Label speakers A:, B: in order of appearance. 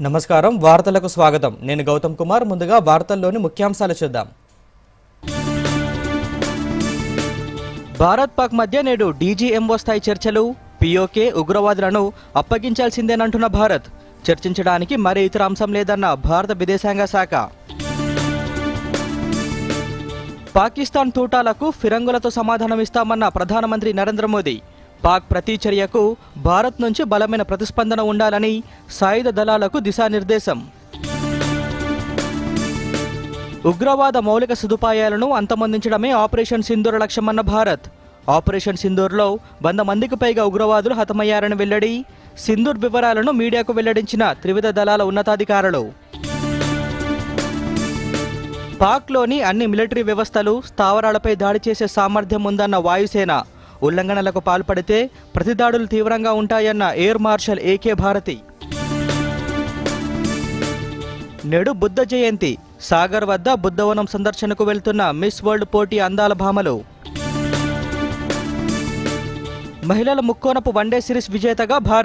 A: నమస్కారం వార్తలకు స్వాగతం. నేను గౌతమ్ కుమార్ ముందుగా వార్తల్లోని ముఖ్యాంశాలు చూద్దాం. భారత్ పాక్ మధ్య నేడు డీజీఎంఓ స్థాయి చర్చలు పిఓకే ఉగ్రవాదులను అప్పగించాల్సిందేనంటున్న భారత్. చర్చించడానికి మరే ఇతర అంశం లేదన్న భారత విదేశాంగ శాఖ. పాకిస్తాన్ తూటాలకు ఫిరంగులతో సమాధానమిస్తామన్న ప్రధానమంత్రి నరేంద్ర మోదీ. పాక్ ప్రతి చర్యకు భారత్ నుంచి బలమైన ప్రతిస్పందన ఉండాలని సాయుధ దళాలకు దిశానిర్దేశం. ఉగ్రవాద మౌలిక సదుపాయాలను అంతమొందించడమే ఆపరేషన్ సింధూర్ లక్ష్యమన్న భారత్. ఆపరేషన్ సింధూర్లో వంద మందికి పైగా ఉగ్రవాదులు హతమయ్యారని వెల్లడి సింధూర్ వివరాలను మీడియాకు వెల్లడించిన త్రివిధ దళాల ఉన్నతాధికారులు. పాక్లోని అన్ని మిలిటరీ వ్యవస్థలు స్థావరాలపై దాడి చేసే సామర్థ్యం ఉందన్న వాయుసేన ఉల్లంఘనలకు పాల్పడితే ప్రతిదాడులు తీవ్రంగా ఉంటాయన్న ఎయిర్ మార్షల్ ఏకే భారతి. నేడు బుద్ధ జయంతి. సాగర్ వద్ద బుద్ధవనం సందర్శనకు వెళ్తున్న మిస్ వరల్డ్ పోటీ అందాల భామలు. మహిళల ముక్కోనపు వన్డే సిరీస్ విజేతగా భారత్.